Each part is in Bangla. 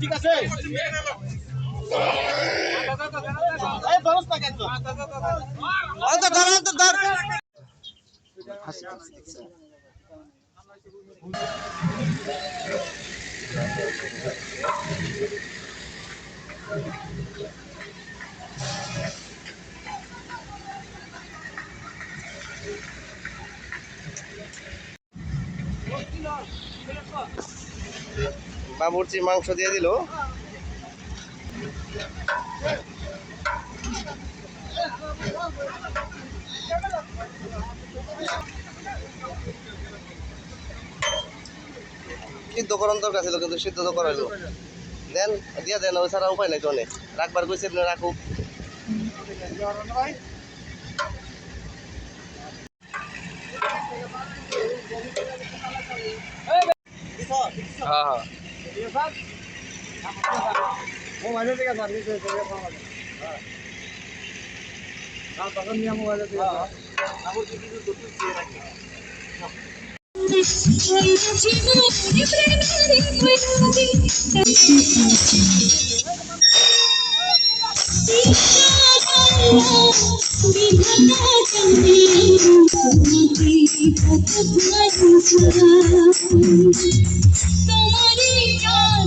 ঠিক আছে? বাবুর্চি মাংস দিয়ে দিল। সিদ্ধ করণ দরকার ছিল কিন্তু সিদ্ধ তো করাইলো। দেন, দিয়া দেন, ওই ছাড়া উপায় নাই অনেক। রাখবার কইছে আপনি রাখুক। হ্যাঁ হ্যাঁ। তোমারই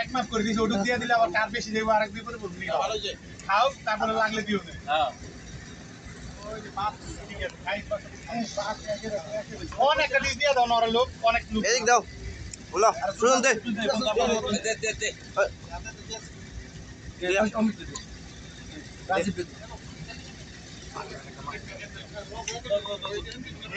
এক মাপ করে দিয়েছি ওটুক দিয়ে দিলে আবার কার বেশি দেবো, আরেক দিয়ে করে খাও, তারপরে লাগলে দিও। না অনেক একটা ডিশ দিয়ে দাও না ওরা লোক অনেক লোক। এদিক দাও। বলো শুনুন দে।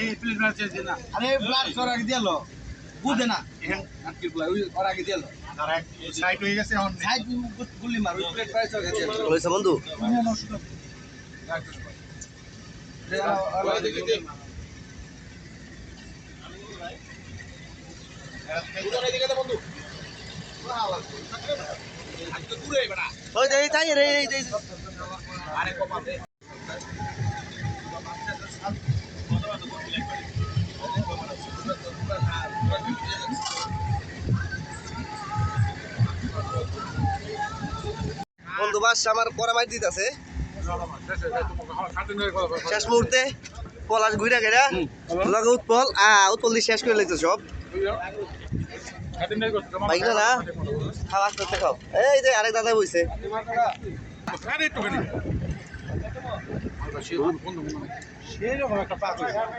এই প্লিজ না চেঞ্জ না। আরে ব্লাড করার আগে দিয়ালো বুঝে না। আজকে ব্লাড ওই করার আগে দিয়ালো আর সাইড হয়ে গেছে এখন। সাইড গুলি মার ওই প্লেট প্রাইস হয়ে গেছে। বন্ধু ওই যে এই তাই রে এই যে বন্ধু বাস আমার করা মাই দিতেছে। শেষ মুহূর্তে পলাশ ঘুরে গেরা লগে উৎপল আ উৎপল দিয়ে শেষ করে লাগছে সব বাইক না না খাও আস্তে আস্তে খাও এই যে আরেক দাদা বইছে সেরকম একটা পাক কেমনে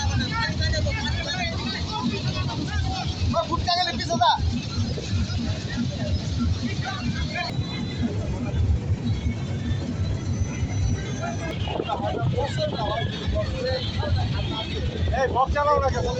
এই বক চালাও না কেন कोई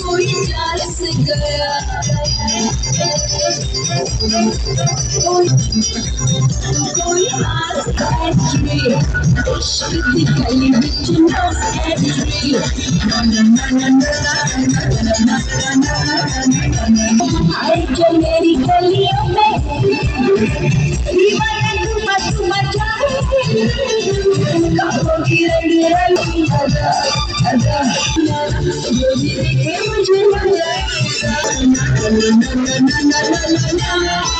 कोई प्यास गया कोई कोई आस बैटरी इश्क दी गली विच नो एंट्री आई जो मेरी गलियों में दीवाना तुम तुम जाए कहो की रंग रंग na na na na na